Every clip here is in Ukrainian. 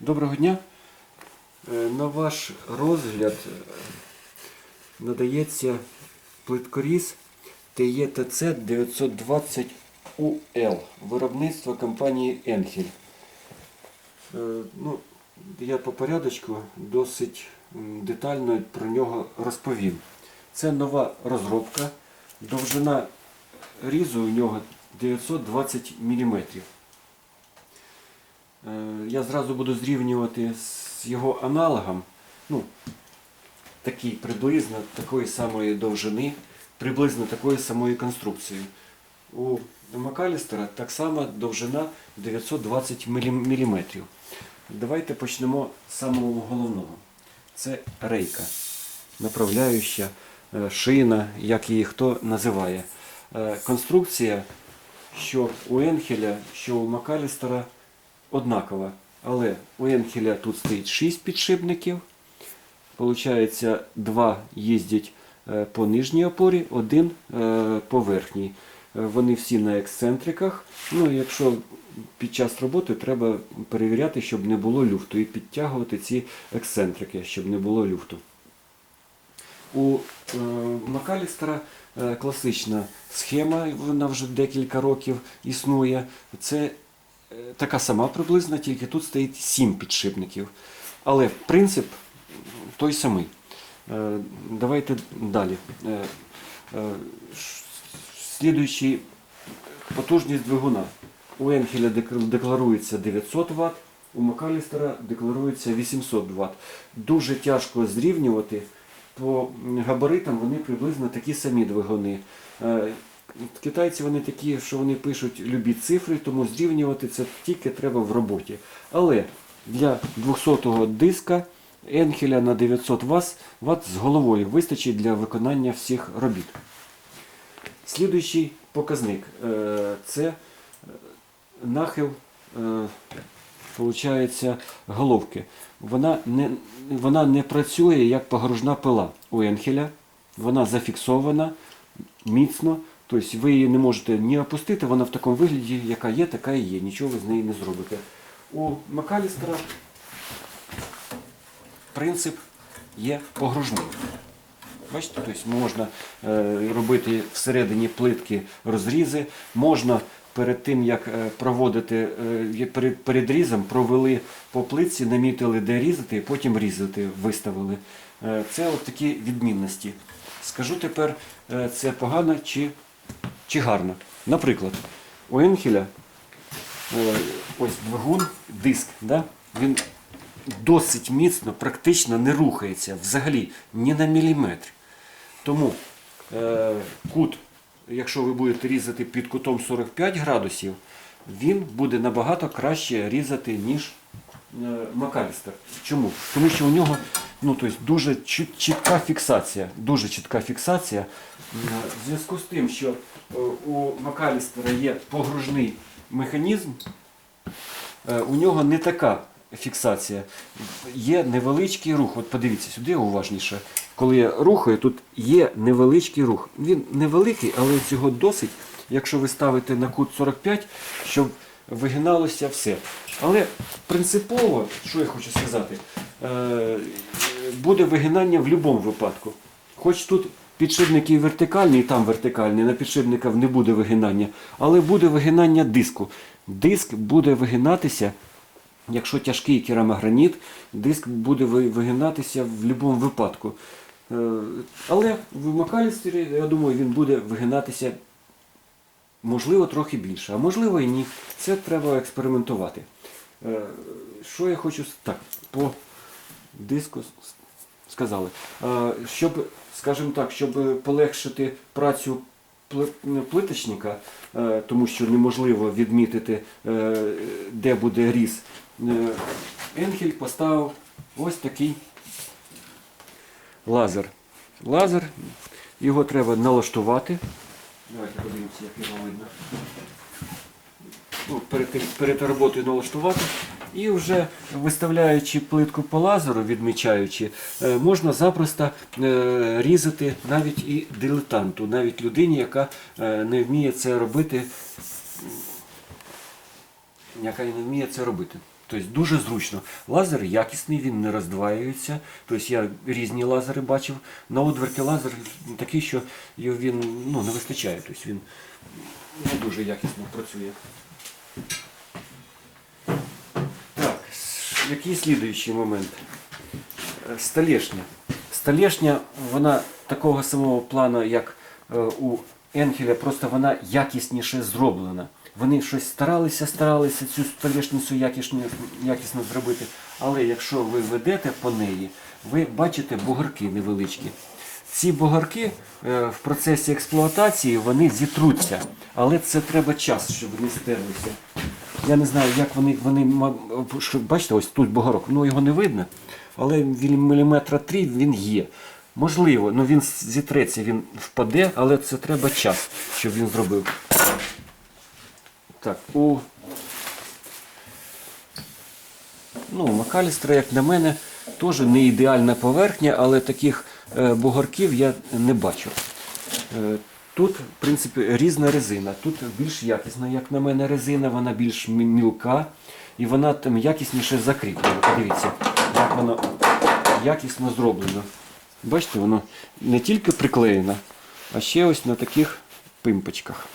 Доброго дня. Е, На ваш розгляд е, надається плиткоріз ТЕТЦ 920 УЛ виробництва компанії Енхель. Е, Ну, я по порядочку досить детально про нього розповім. Це нова розробка. Довжина різу у нього 920 мм. Е, Я зразу буду зрівнювати з його аналогом. Ну, такий приблизно такої самої довжини, приблизно такої самої конструкції. У Макалістера так само довжина 920 мм. Давайте почнемо з самого головного. Це рейка, направляюча, е, шина, як її хто називає. Е, Конструкція, що у Енхеля, що у Макалістера однакова. Але у Енхеля тут стоїть 6 підшипників. Получається, два їздять е, по нижній опорі, один е, по верхній. Е, Вони всі на ексцентриках. Ну, якщо під час роботи треба перевіряти, щоб не було люфту, і підтягувати ці ексцентрики, щоб не було люфту. У Макалістера класична схема, вона вже декілька років існує. Це така сама приблизно, тільки тут стоїть 7 підшипників. Але принцип той самий. Е, Давайте далі. Е, е, Слідуючий потужність двигуна. У Енхеля декларується 900 Вт, у Макалістера декларується 800 Вт. Дуже тяжко зрівнювати. По габаритам вони приблизно такі самі двигуни. Китайці вони такі, що вони пишуть любі цифри, тому зрівнювати це тільки треба в роботі. Але для 200-го диска Енхеля на 900 Вт, Вт з головою вистачить для виконання всіх робіт. Слідуючий показник е, це е, нахил е, получається, головки. Вона не, вона не працює як погружна пила у Енхеля. Вона зафіксована міцно. Тобто ви її не можете ні опустити, вона в такому вигляді, яка є, така і є. Нічого ви з нею не зробите. У Макалістера принцип є погружний. Бачите, тобто можна е, робити всередині плитки розрізи, можна перед тим, як е, проводити е, перед, різом, провели по плитці, намітили, де різати, і потім різати, виставили. Це от такі відмінності. Скажу тепер, це погано чи, чи гарно. Наприклад, у Енхеля е, ось двигун, диск, да? він досить міцно, практично не рухається взагалі ні на міліметр. Тому е, кут, якщо ви будете різати під кутом 45 градусів, він буде набагато краще різати, ніж е, Макалістер. Чому? Тому що у нього ну, тобто, дуже чіт- чітка фіксація. Дуже чітка фіксація. Е, В зв'язку з тим, що е, у Макалістера є погружний механізм, Е, у нього не така фіксація. Є невеличкий рух. От подивіться сюди уважніше. Коли я рухаю, тут є невеличкий рух. Він невеликий, але цього досить, якщо ви ставите на кут 45, щоб вигиналося все. Але принципово, що я хочу сказати, буде вигинання в будь-якому випадку. Хоч тут підшипники вертикальні, і там вертикальні, на підшипниках не буде вигинання, але буде вигинання диску. Диск буде вигинатися, якщо тяжкий керамограніт, диск буде вигинатися в будь-якому випадку. Е, Але в Макалістері, я думаю, він буде вигинатися можливо трохи більше, а можливо і ні. Це треба експериментувати. Е, Що я хочу так, по диску сказали. Е, Щоб, скажімо так, щоб полегшити працю пли- плиточника, е, тому що неможливо відмітити, е, де буде різ, Енхель поставив ось такий лазер. Лазер, його треба налаштувати. Давайте подивимося, як його видно. Ну, перед, перед роботою налаштувати. І вже виставляючи плитку по лазеру, відмічаючи, е, можна запросто е, різати навіть і дилетанту, навіть людині, яка е, не вміє це робити яка не вміє це робити. Тобто дуже зручно. Лазер якісний, він не роздваюється. Тобто я різні лазери бачив. На одверті лазер такий, що він ну, не вистачає. Тобто він не дуже якісно працює. Так, с- який слідуючий момент? Е, Столешня. Столешня, вона такого самого плану, як е, у Енхеля, просто вона якісніше зроблена. Вони щось старалися, старалися цю столешницю якісно, якісно зробити. Але якщо ви ведете по неї, ви бачите бугорки невеличкі. Ці бугорки е, в процесі експлуатації вони зітруться, але це треба час, щоб вони стерлися. Я не знаю, як вони, вони що, бачите, ось тут бугорок, ну його не видно, але міліметра три він є. Можливо, ну він зітреться, він впаде, але це треба час, щоб він зробив. Так, у ну, Макалістра, як на мене, теж не ідеальна поверхня, але таких е, бугорків я не бачу. Тут, в принципі, різна резина. Тут більш якісна, як на мене, резина, вона більш мілка і вона там якісніше закріплена. Подивіться, як воно якісно зроблено. Бачите, воно не тільки приклеєно, а ще ось на таких пимпочках.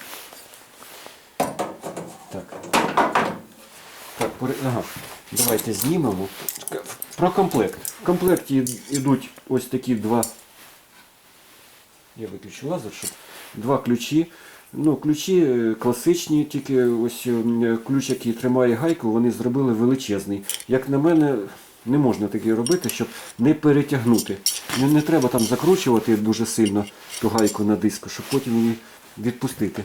Так. Так, пере- ага. Давайте знімемо. Про комплект. В комплекті йдуть ось такі два. Я виключу лазер, щоб два ключі. Ну, ключі е, класичні, тільки ось е, ключ, який тримає гайку, вони зробили величезний. Як на мене, не можна таке робити, щоб не перетягнути. Не, треба там закручувати дуже сильно ту гайку на диску, щоб потім її відпустити.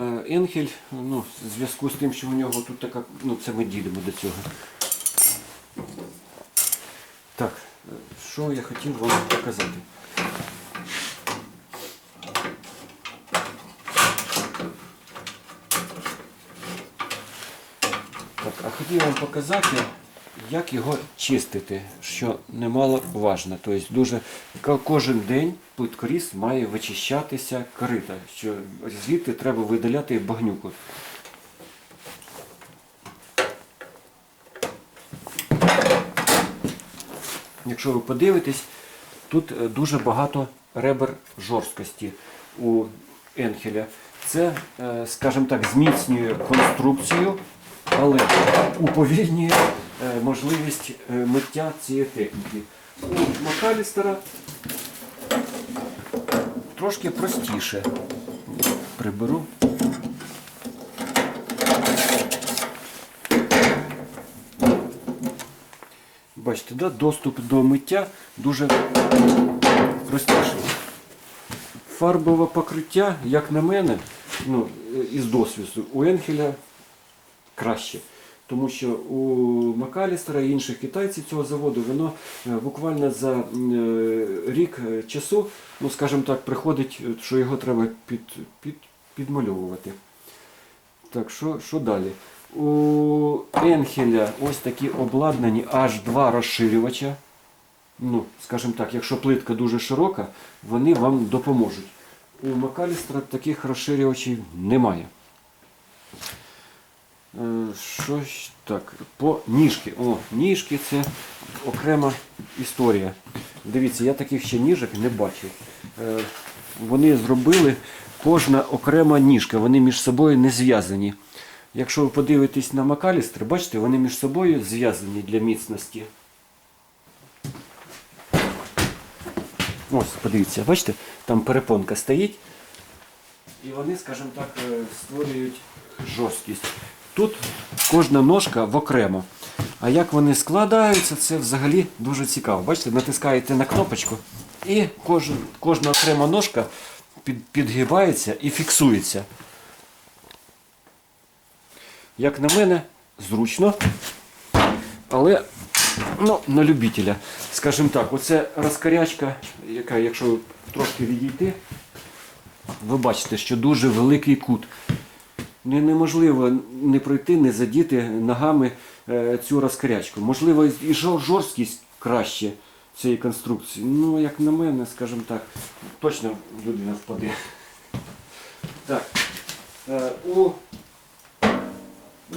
Е, Енхель, ну, в зв'язку з тим, що у нього тут така, ну це ми дійдемо до цього. Так, е, що я хотів вам показати? Так, а хотів вам показати, як його чистити, що немало важно. Тобто дуже кожен день плиткоріз має вичищатися корита, що звідти треба видаляти багнюку. Якщо ви подивитесь, тут е, дуже багато ребер жорсткості у Енхеля. Це, е, скажімо так, зміцнює конструкцію, але уповільнює е, можливість е, миття цієї техніки. У Макалістера трошки простіше. Приберу. Бачите, да? доступ до миття дуже простіший. Фарбове покриття, як на мене, ну, е, із досвіду, у Енхеля краще. Тому що у Макалістера і інших китайців цього заводу воно е, буквально за е, рік е, часу, ну скажімо так, приходить, що його треба під, під, підмальовувати. Так, що, що далі? У Енхеля ось такі обладнані аж два розширювача. Ну, скажімо так, якщо плитка дуже широка, вони вам допоможуть. У Макалістра таких розширювачів немає. Е, Що ж так, по ніжки. О, ніжки це окрема історія. Дивіться, я таких ще ніжок не бачив. Е, Вони зробили кожна окрема ніжка, вони між собою не зв'язані. Якщо ви подивитесь на Макалістр, бачите, вони між собою зв'язані для міцності. Ось, подивіться, бачите, там перепонка стоїть. І вони, скажімо так, е, створюють жорсткість. Тут кожна ножка в окремо. А як вони складаються, це взагалі дуже цікаво. Бачите, натискаєте на кнопочку, і кожен, кожна окрема ножка під, підгибається і фіксується. Як на мене, зручно, але ну, на любителя. Скажімо так, оце розкарячка, яка, якщо трошки відійти, ви бачите, що дуже великий кут. Не- Неможливо не пройти, не задіти ногами е, цю розкарячку. Можливо, і жорсткість краще цієї конструкції. Ну, як на мене, скажімо так, точно людина впаде. Так. Е, у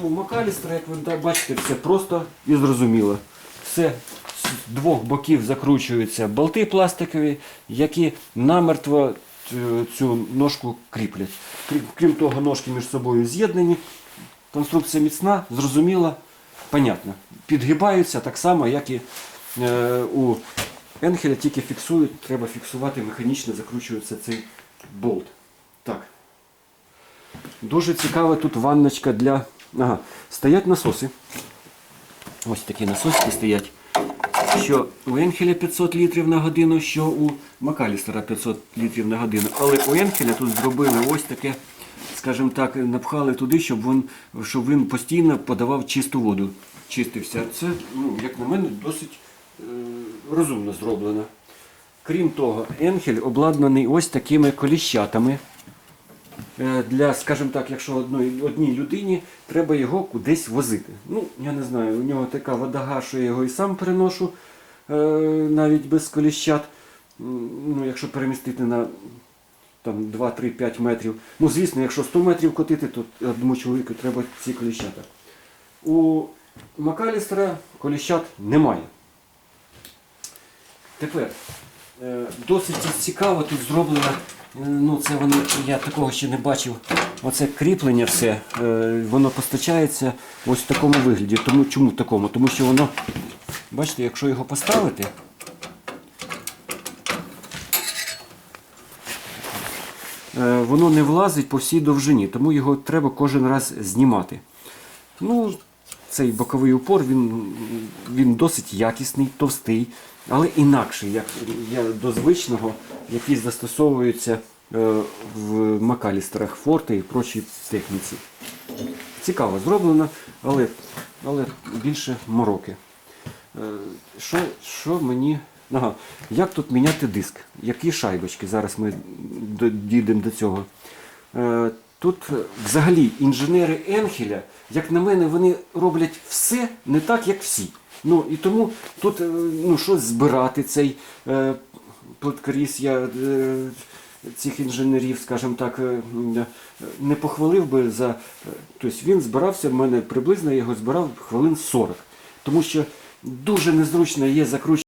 Ну, Макалістра, як ви бачите, все просто і зрозуміло. Все з двох боків закручуються болти пластикові, які намертво цю ножку кріплять. Крім, того, ножки між собою з'єднані. Конструкція міцна, зрозуміла, понятна. Підгибаються так само, як і е, у Енхеля, тільки фіксують, треба фіксувати, механічно закручується цей болт. Так. Дуже цікава тут ванночка для. Ага, стоять насоси. Ось такі насоси стоять. Що у Енхеля 500 літрів на годину, що у Макалістера 500 літрів на годину. Але у Енхеля тут зробили ось таке, скажімо так, напхали туди, щоб він, щоб він постійно подавав чисту воду. Чистився. Це, ну, як на мене, досить е, розумно зроблено. Крім того, Енхель обладнаний ось такими коліщатами. Е, Для, скажімо так, якщо одної, одній людині треба його кудись возити. Ну, я не знаю, у нього така вадага, що я його і сам переношу е, навіть без коліщат. Ну, якщо перемістити на там, 2-3-5 метрів. Ну, звісно, якщо 100 метрів котити, то одному чоловіку треба ці коліщата. У Макалістера коліщат немає. Тепер е, досить цікаво тут зроблено. Е, Ну, це воно, я такого ще не бачив. Оце кріплення все, е, воно постачається ось в такому вигляді. Тому, чому в такому? Тому що воно, бачите, якщо його поставити, е, воно не влазить по всій довжині, тому його треба кожен раз знімати. Ну, цей боковий упор він, він досить якісний, товстий, але інакший, як я до звичного, який застосовується е, в Макалістерах Форте і прочій техніці. Цікаво зроблено, але, але більше мороки. Е, Що, що мені. Ага, як тут міняти диск? Які шайбочки? Зараз ми дійдемо до цього. Е, Тут взагалі інженери Енхеля, як на мене, вони роблять все не так, як всі. Ну і тому тут ну, щось збирати цей я е, цих інженерів, скажімо так, е, е, не похвалив би за. Тобто він збирався в мене приблизно, я його збирав хвилин 40. Тому що дуже незручно є закручувати.